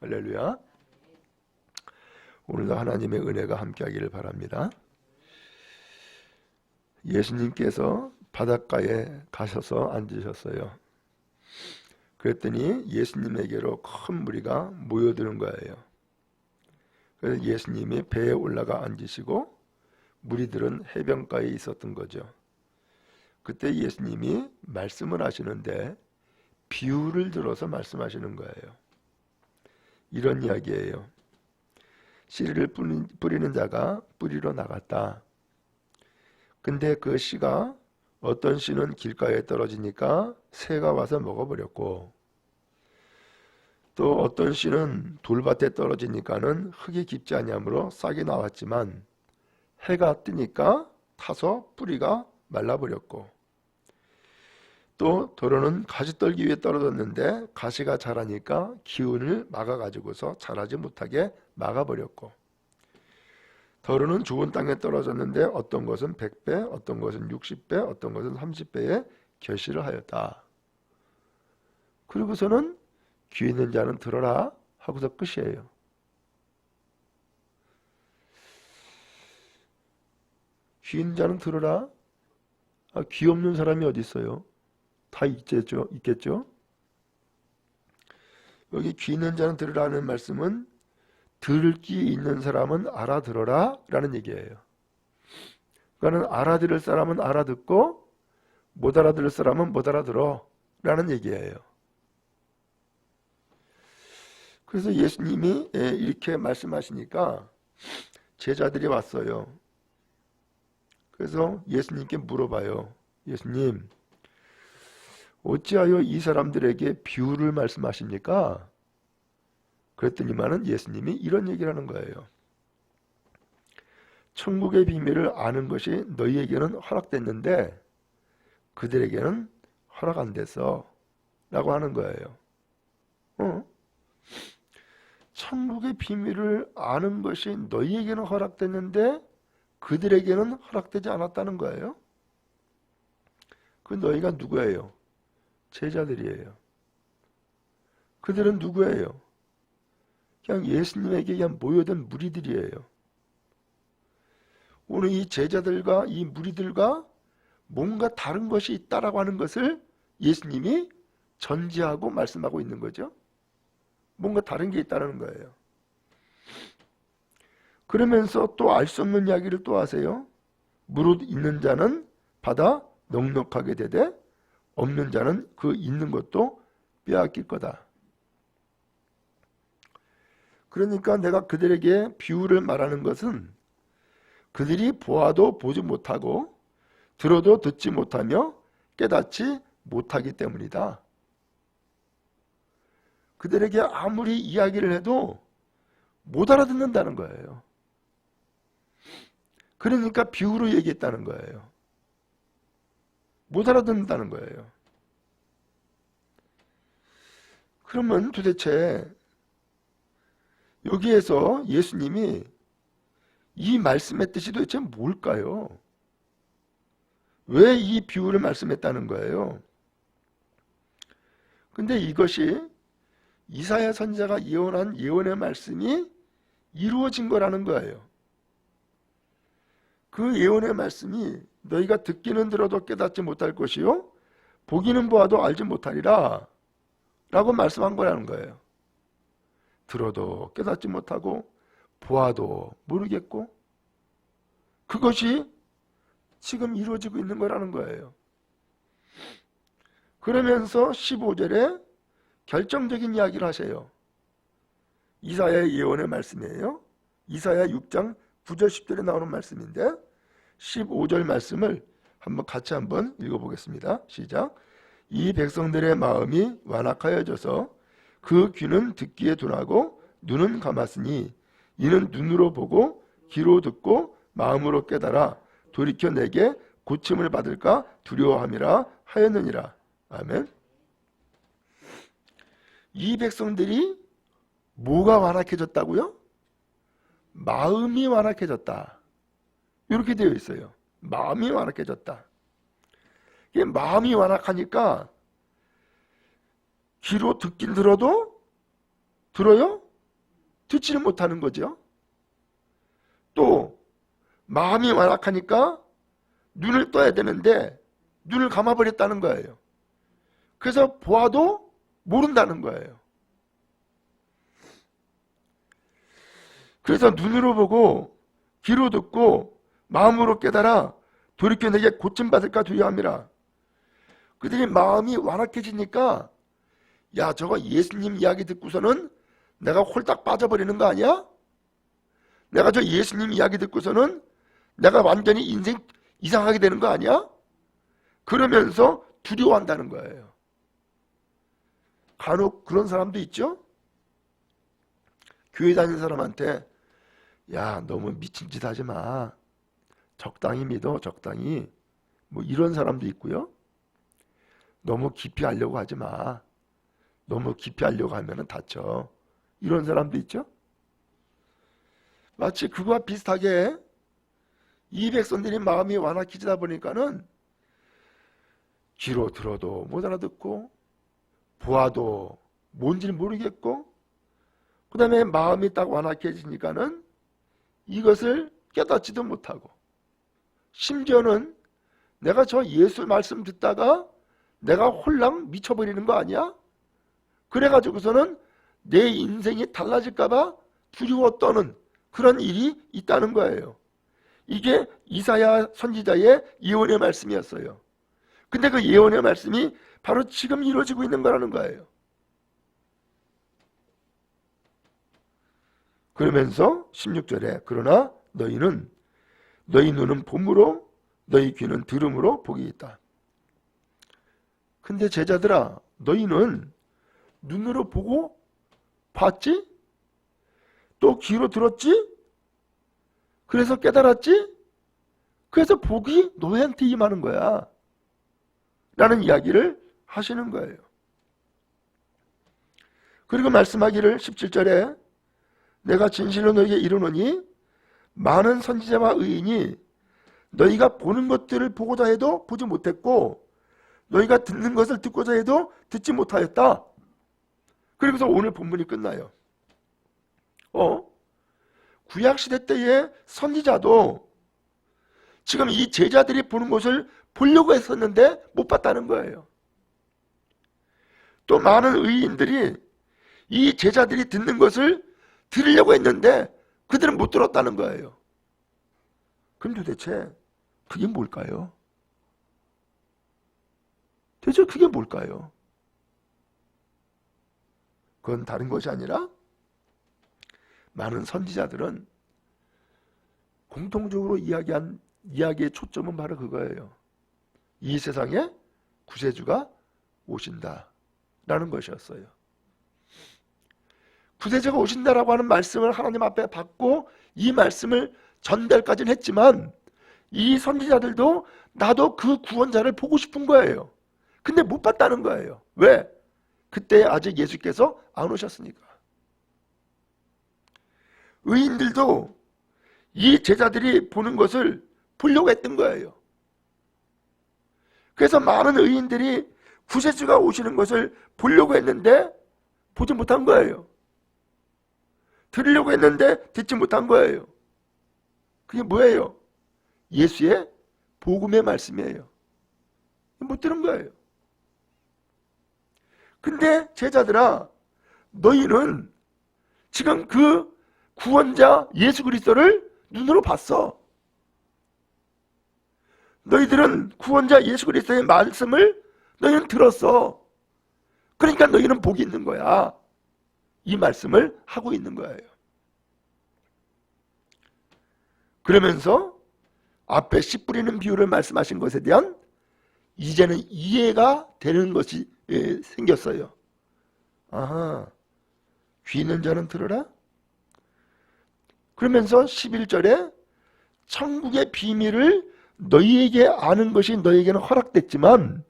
할렐루야. 오늘도 하나님의 은혜가 함께하기를 바랍니다. 예수님께서 바닷가에 가셔서 앉으셨어요. 그랬더니 예수님에게로 큰 무리가 모여드는 거예요. 그래서 예수님이 배에 올라가 앉으시고 무리들은 해변가에 있었던 거죠. 그때 예수님이 말씀을 하시는데 비유를 들어서 말씀하시는 거예요. 이런 이야기예요. 씨를 뿌리는 자가 뿌리러 나갔다. 근데 그 씨가 어떤 씨는 길가에 떨어지니까 새가 와서 먹어버렸고 또 어떤 씨는 돌밭에 떨어지니까는 흙이 깊지 아니하므로 싹이 나왔지만 해가 뜨니까 타서 뿌리가 말라버렸고 또 도로는 가시 떨기 위에 떨어졌는데 가시가 자라니까 기운을 막아 가지고서 자라지 못하게 막아 버렸고 더루는 좋은 땅에 떨어졌는데 어떤 것은 100배, 어떤 것은 60배, 어떤 것은 30배의 결실을 하였다. 그리고서는 귀 있는 자는 들어라 하고서 끝이에요. 귀 있는 자는 들어라. 아, 귀 없는 사람이 어디 있어요? 다 있겠죠. 있겠죠. 여기 귀 있는 자는 들으라는 말씀은 들을 귀 있는 사람은 알아들어라 라는 얘기예요. 그러니까 알아들을 사람은 알아듣고 못 알아들을 사람은 못 알아들어 라는 얘기예요. 그래서 예수님이 예, 이렇게 말씀하시니까 제자들이 왔어요. 그래서 예수님께 물어봐요. 예수님, 어찌하여 이 사람들에게 비유를 말씀하십니까? 그랬더니만은 예수님이 이런 얘기를 하는 거예요. 천국의 비밀을 아는 것이 너희에게는 허락됐는데 그들에게는 허락 안 됐어. 라고 하는 거예요. 어? 천국의 비밀을 아는 것이 너희에게는 허락됐는데 그들에게는 허락되지 않았다는 거예요. 그 너희가 누구예요? 제자들이에요. 그들은 누구예요? 그냥 예수님에게 그냥 모여든 무리들이에요. 오늘 이 제자들과 이 무리들과 뭔가 다른 것이 있다라고 하는 것을 예수님이 전제하고 말씀하고 있는 거죠. 뭔가 다른 게 있다는 거예요. 그러면서 또 알 수 없는 이야기를 또 하세요. 무릇 있는 자는 받아 넉넉하게 되되 없는 자는 그 있는 것도 빼앗길 거다. 그러니까 내가 그들에게 비유를 말하는 것은 그들이 보아도 보지 못하고 들어도 듣지 못하며 깨닫지 못하기 때문이다. 그들에게 아무리 이야기를 해도 못 알아듣는다는 거예요. 그러니까 비유로 얘기했다는 거예요. 못 알아듣는다는 거예요. 그러면 도대체 여기에서 예수님이 이 말씀의 뜻이 도대체 뭘까요? 왜 이 비유를 말씀했다는 거예요? 근데 이것이 이사야 선자가 예언한 예언의 말씀이 이루어진 거라는 거예요. 그 예언의 말씀이 너희가 듣기는 들어도 깨닫지 못할 것이요 보기는 보아도 알지 못하리라 라고 말씀한 거라는 거예요. 들어도 깨닫지 못하고 보아도 모르겠고 그것이 지금 이루어지고 있는 거라는 거예요. 그러면서 15절에 결정적인 이야기를 하세요. 이사야의 예언의 말씀이에요. 이사야 6장 9절 10절에 나오는 말씀인데 15절 말씀을 한번 같이 한번 읽어보겠습니다. 시작. 이 백성들의 마음이 완악하여져서 그 귀는 듣기에 둔하고 눈은 감았으니 이는 눈으로 보고 귀로 듣고 마음으로 깨달아 돌이켜 내게 고침을 받을까 두려워함이라 하였느니라. 아멘. 이 백성들이 뭐가 완악해졌다고요? 마음이 완악해졌다. 이렇게 되어 있어요. 마음이 완악해졌다. 마음이 완악하니까 귀로 듣긴 들어도 들어요? 듣지를 못하는 거죠. 또 마음이 완악하니까 눈을 떠야 되는데 눈을 감아버렸다는 거예요. 그래서 보아도 모른다는 거예요. 그래서 눈으로 보고 귀로 듣고 마음으로 깨달아 돌이켜 내게 고침 받을까 두려함이라. 그들이 마음이 완악해지니까 야 저거 예수님 이야기 듣고서는 내가 홀딱 빠져버리는 거 아니야? 내가 저 예수님 이야기 듣고서는 내가 완전히 인생 이상하게 되는 거 아니야? 그러면서 두려워한다는 거예요. 간혹 그런 사람도 있죠? 교회 다니는 사람한테 야 너무 미친 짓 하지 마. 적당히 믿어 적당히. 뭐 이런 사람도 있고요. 너무 깊이 하려고 하지 마. 너무 깊이 하려고 하면 다쳐. 이런 사람도 있죠? 마치 그거와 비슷하게 이 백성들이 마음이 완악해지다 보니까는 귀로 들어도 못 알아듣고 보아도 뭔지 모르겠고 그 다음에 마음이 딱 완악해지니까는 이것을 깨닫지도 못하고 심지어는 내가 저 예수 말씀 듣다가 내가 홀랑 미쳐버리는 거 아니야? 그래가지고서는 내 인생이 달라질까봐 두려워 떠는 그런 일이 있다는 거예요. 이게 이사야 선지자의 예언의 말씀이었어요. 근데 그 예언의 말씀이 바로 지금 이루어지고 있는 거라는 거예요. 그러면서 16절에 그러나 너희는 너희 눈은 봄으로 너희 귀는 들음으로 복이 있다. 근데 제자들아 너희는 눈으로 보고 봤지? 또 귀로 들었지? 그래서 깨달았지? 그래서 복이 너희한테 임하는 거야. 라는 이야기를 하시는 거예요. 그리고 말씀하기를 17절에 내가 진실로 너에게 이르노니 많은 선지자와 의인이 너희가 보는 것들을 보고자 해도 보지 못했고 너희가 듣는 것을 듣고자 해도 듣지 못하였다. 그러면서 오늘 본문이 끝나요. 어? 구약 시대 때의 선지자도 지금 이 제자들이 보는 것을 보려고 했었는데 못 봤다는 거예요. 또 많은 의인들이 이 제자들이 듣는 것을 들으려고 했는데 그들은 못 들었다는 거예요. 그럼 도대체 그게 뭘까요? 대체 그게 뭘까요? 그건 다른 것이 아니라 많은 선지자들은 공통적으로 이야기한 이야기의 초점은 바로 그거예요. 이 세상에 구세주가 오신다. 라는 것이었어요. 구세주가 오신다라고 하는 말씀을 하나님 앞에 받고 이 말씀을 전달까지는 했지만 이 선지자들도 나도 그 구원자를 보고 싶은 거예요. 근데 못 봤다는 거예요. 왜? 그때 아직 예수께서 안 오셨으니까. 의인들도 이 제자들이 보는 것을 보려고 했던 거예요. 그래서 많은 의인들이 구세주가 오시는 것을 보려고 했는데 보지 못한 거예요. 들으려고 했는데 듣지 못한 거예요. 그게 뭐예요? 예수의 복음의 말씀이에요. 못 들은 거예요. 근데 제자들아 너희는 지금 그 구원자 예수 그리스도를 눈으로 봤어. 너희들은 구원자 예수 그리스도의 말씀을 너희는 들었어. 그러니까 너희는 복이 있는 거야. 이 말씀을 하고 있는 거예요. 그러면서 앞에 씨 뿌리는 비유를 말씀하신 것에 대한 이제는 이해가 되는 것이 예, 생겼어요. 아하, 귀 있는 자는 들으라? 그러면서 11절에 천국의 비밀을 너희에게 아는 것이 너희에게는 허락됐지만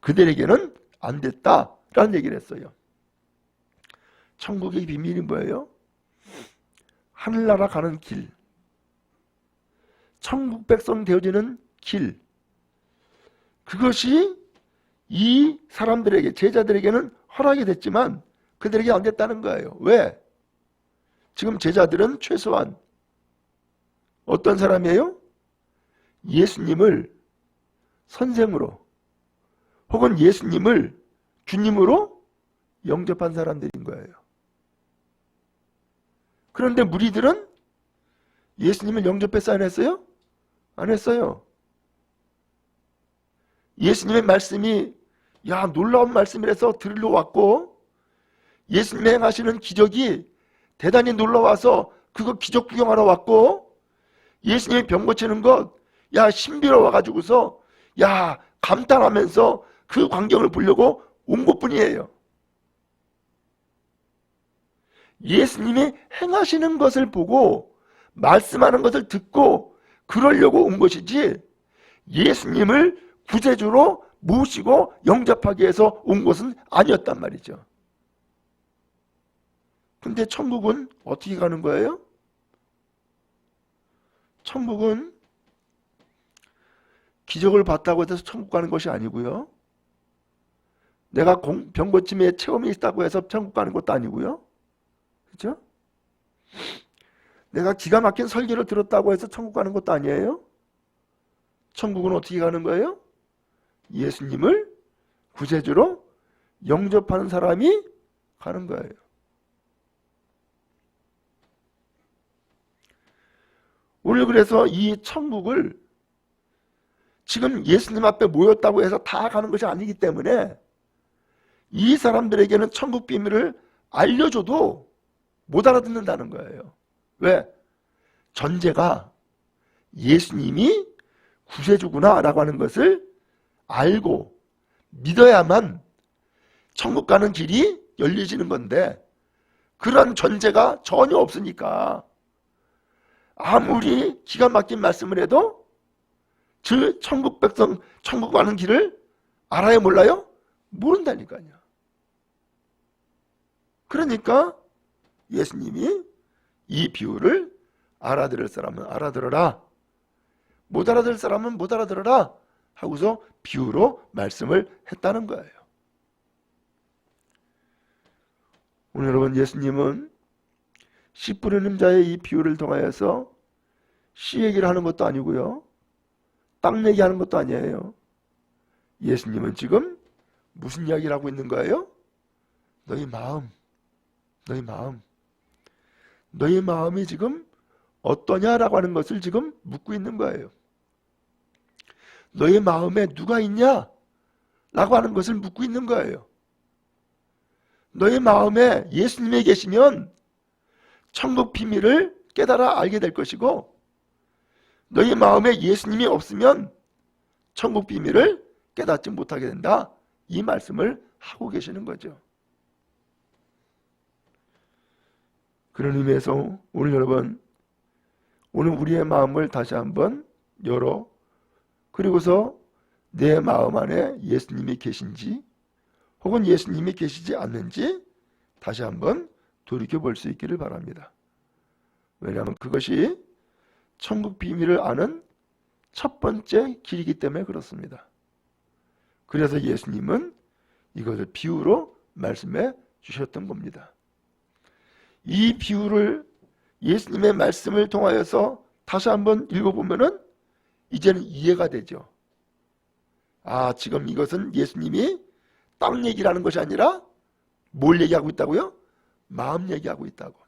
그들에게는 안 됐다라는 얘기를 했어요. 천국의 비밀이 뭐예요? 하늘나라 가는 길. 천국 백성 되어지는 길. 그것이 이 사람들에게 제자들에게는 허락이 됐지만 그들에게 안 됐다는 거예요. 왜? 지금 제자들은 최소한 어떤 사람이에요? 예수님을 선생으로 혹은 예수님을 주님으로 영접한 사람들인 거예요. 그런데 무리들은 예수님을 영접했어 안 했어요? 안 했어요. 예수님의 말씀이 야 놀라운 말씀이라서 들으러 왔고 예수님 행하시는 기적이 대단히 놀라워서 그거 기적 구경하러 왔고 예수님이 병 고치는 것 야 신비로워 가지고서 야 감탄하면서 그 광경을 보려고 온 것뿐이에요. 예수님이 행하시는 것을 보고 말씀하는 것을 듣고 그러려고 온 것이지 예수님을 구세주로 모시고 영접하기 위해서 온 것은 아니었단 말이죠. 근데 천국은 어떻게 가는 거예요? 천국은 기적을 봤다고 해서 천국 가는 것이 아니고요. 내가 병고침에 체험이 있다고 해서 천국 가는 것도 아니고요. 그렇죠? 내가 기가 막힌 설교를 들었다고 해서 천국 가는 것도 아니에요. 천국은 어떻게 가는 거예요? 예수님을 구세주로 영접하는 사람이 가는 거예요. 오늘 그래서 이 천국을 지금 예수님 앞에 모였다고 해서 다 가는 것이 아니기 때문에 이 사람들에게는 천국 비밀을 알려줘도 못 알아듣는다는 거예요. 왜? 전제가 예수님이 구세주구나 라고 하는 것을 알고 믿어야만 천국 가는 길이 열려지는 건데 그런 전제가 전혀 없으니까 아무리 기가 막힌 말씀을 해도 그 천국 백성 천국 가는 길을 알아요 몰라요? 모른다니까요. 그러니까 예수님이 이 비유를 알아들을 사람은 알아들어라. 못 알아들을 사람은 못 알아들어라. 하고서 비유로 말씀을 했다는 거예요. 오늘 여러분 예수님은 씨 뿌리는 자의 이 비유를 통하여서 씨 얘기를 하는 것도 아니고요. 땅 얘기하는 것도 아니에요. 예수님은 지금 무슨 이야기를 하고 있는 거예요? 너희 마음, 너희 마음. 너희 마음이 지금 어떠냐라고 하는 것을 지금 묻고 있는 거예요. 너희 마음에 누가 있냐? 라고 하는 것을 묻고 있는 거예요. 너희 마음에 예수님이 계시면 천국 비밀을 깨달아 알게 될 것이고 너희 마음에 예수님이 없으면 천국 비밀을 깨닫지 못하게 된다. 이 말씀을 하고 계시는 거죠. 그런 의미에서 오늘 여러분 오늘 우리의 마음을 다시 한번 열어 그리고서 내 마음 안에 예수님이 계신지 혹은 예수님이 계시지 않는지 다시 한번 돌이켜 볼 수 있기를 바랍니다. 왜냐하면 그것이 천국 비밀을 아는 첫 번째 길이기 때문에 그렇습니다. 그래서 예수님은 이것을 비유로 말씀해 주셨던 겁니다. 이 비유를 예수님의 말씀을 통하여서 다시 한번 읽어보면은 이제는 이해가 되죠. 아, 지금 이것은 예수님이 땅 얘기라는 것이 아니라 뭘 얘기하고 있다고요? 마음 얘기하고 있다고.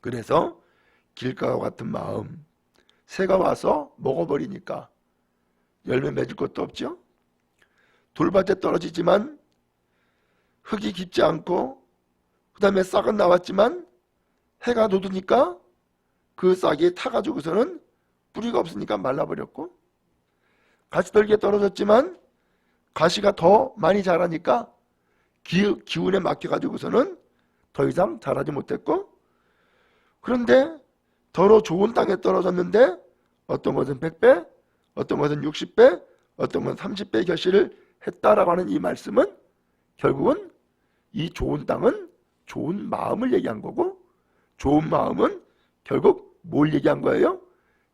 그래서 길가와 같은 마음, 새가 와서 먹어버리니까 열매 맺을 것도 없죠. 돌밭에 떨어지지만 흙이 깊지 않고 그 다음에 싹은 나왔지만 해가 돋으니까 그 싹이 타가지고서는 뿌리가 없으니까 말라버렸고 가시떨기에 떨어졌지만 가시가 더 많이 자라니까 기, 기운에 막혀가지고서는 더 이상 자라지 못했고 그런데 더러 좋은 땅에 떨어졌는데 어떤 것은 100배, 어떤 것은 60배, 어떤 것은 30배 결실을 했다라고 하는 이 말씀은 결국은 이 좋은 땅은 좋은 마음을 얘기한 거고 좋은 마음은 결국 뭘 얘기한 거예요?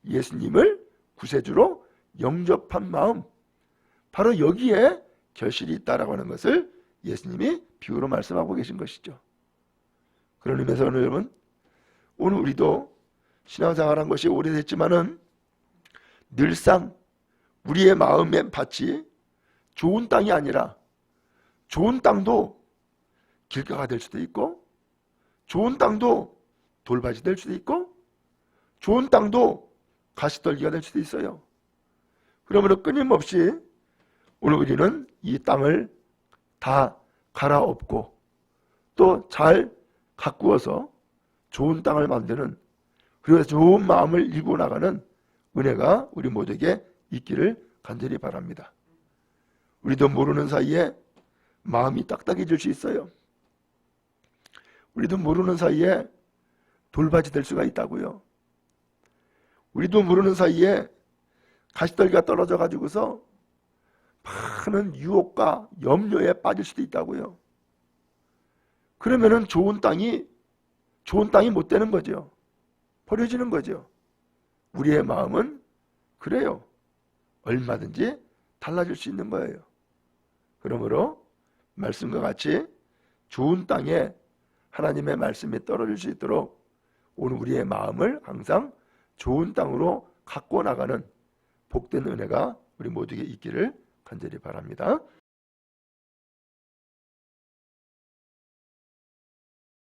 예수님을 구세주로 영접한 마음. 바로 여기에 결실이 있다라고 하는 것을 예수님이 비유로 말씀하고 계신 것이죠. 그런 의미에서 오늘 여러분 오늘 우리도 신앙생활한 것이 오래됐지만은 늘상 우리의 마음의 밭이 좋은 땅이 아니라 좋은 땅도 길가가 될 수도 있고 좋은 땅도 돌밭이 될 수도 있고 좋은 땅도 가시떨기가 될 수도 있어요. 그러므로 끊임없이 우리는 이 땅을 다 갈아엎고 또 잘 가꾸어서 좋은 땅을 만드는 그리고 좋은 마음을 일고 나가는 은혜가 우리 모두에게 있기를 간절히 바랍니다. 우리도 모르는 사이에 마음이 딱딱해질 수 있어요. 우리도 모르는 사이에 돌밭이 될 수가 있다고요. 우리도 모르는 사이에 가시떨기가 떨어져 가지고서 많은 유혹과 염려에 빠질 수도 있다고요. 그러면은 좋은 땅이 좋은 땅이 못 되는 거죠. 버려지는 거죠. 우리의 마음은 그래요. 얼마든지 달라질 수 있는 거예요. 그러므로 말씀과 같이 좋은 땅에 하나님의 말씀이 떨어질 수 있도록 오늘 우리의 마음을 항상 좋은 땅으로 갖고 나가는 복된 은혜가 우리 모두에게 있기를 간절히 바랍니다.